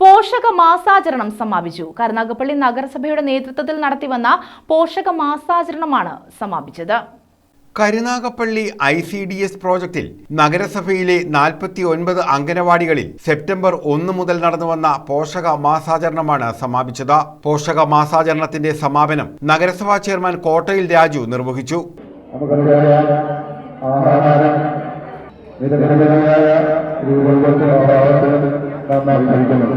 പോഷക മാസാചരണം സമാപിച്ചു. കരുനാഗപ്പള്ളി നഗരസഭയുടെ നേതൃത്വത്തിൽ നടത്തിവന്ന പോഷക മാസാചരണമാണ് സമാപിച്ചത്. Karunagappally I C D S പ്രോജക്റ്റിൽ നഗരസഭയിലെ നാൽപ്പത്തി ഒൻപത് അംഗനവാടികളിൽ സെപ്റ്റംബർ ഒന്ന് മുതൽ നടന്നുവന്ന പോഷക മാസാചരണമാണ് സമാപിച്ചത്. പോഷക മാസാചരണത്തിന്റെ സമാപനം നഗരസഭാ ചെയർമാൻ കോട്ടയിൽ രാജു നിർവഹിച്ചു. ആഹാരം നാം നൽകിയിരിക്കുന്നത്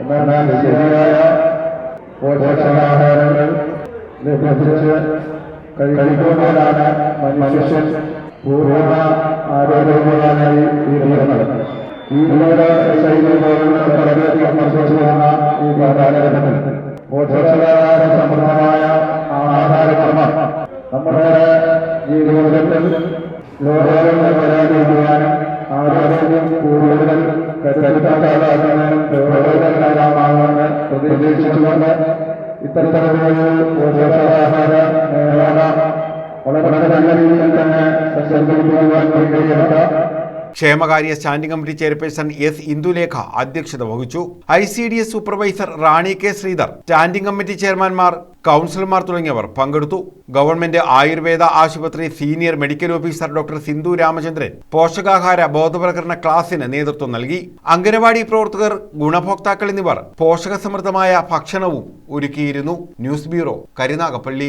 എന്നാൽ ശരിയായ പോഷകാഹാരങ്ങൾ ലഭിച്ച് കഴിക്കുമ്പോഴാണ് മനുഷ്യൻ. പൂർണ ആരോഗ്യവാനായി തീരുന്നത് ഈ ജീവിത ശൈലി പോലുള്ള വളരെയധികം വർദ്ധിച്ചു വരുന്ന ഈ കാലഘട്ടത്തിൽ പോഷകാഹാര സമൃദ്ധമായ ആഹാരക്രമം. നമ്മുടെ ജീവിതത്തിൽ ലോകങ്ങൾ വരാതിരിക്കുവാനും പ്രതീക്ഷിച്ചുകൊണ്ട് ഇത്തരത്തിലൊരു പോഷകാഹാര മേള വളരെ നല്ല രീതിയിൽ തന്നെ സംഘടിപ്പിക്കുവാൻ കഴിയുന്ന ക്ഷേമകാര്യ standing committee chairperson S Indulekha അധ്യക്ഷത വഹിച്ചു. I C D S supervisor Rani K Sreedhar standing committee ചെയർമാൻമാർ കൗൺസിലർമാർ തുടങ്ങിയവർ പങ്കെടുത്തു. ഗവൺമെന്റ് ആയുർവേദ ആശുപത്രി senior medical officer doctor Sindhu Ramachandran പോഷകാഹാര ബോധവൽക്കരണ ക്ലാസിന് നേതൃത്വം നൽകി. അംഗനവാടി പ്രവർത്തകർ ഗുണഭോക്താക്കൾ എന്നിവർ പോഷകസമൃദ്ധമായ ഭക്ഷണവും ഒരുക്കിയിരുന്നു. News bureau Karunagappally.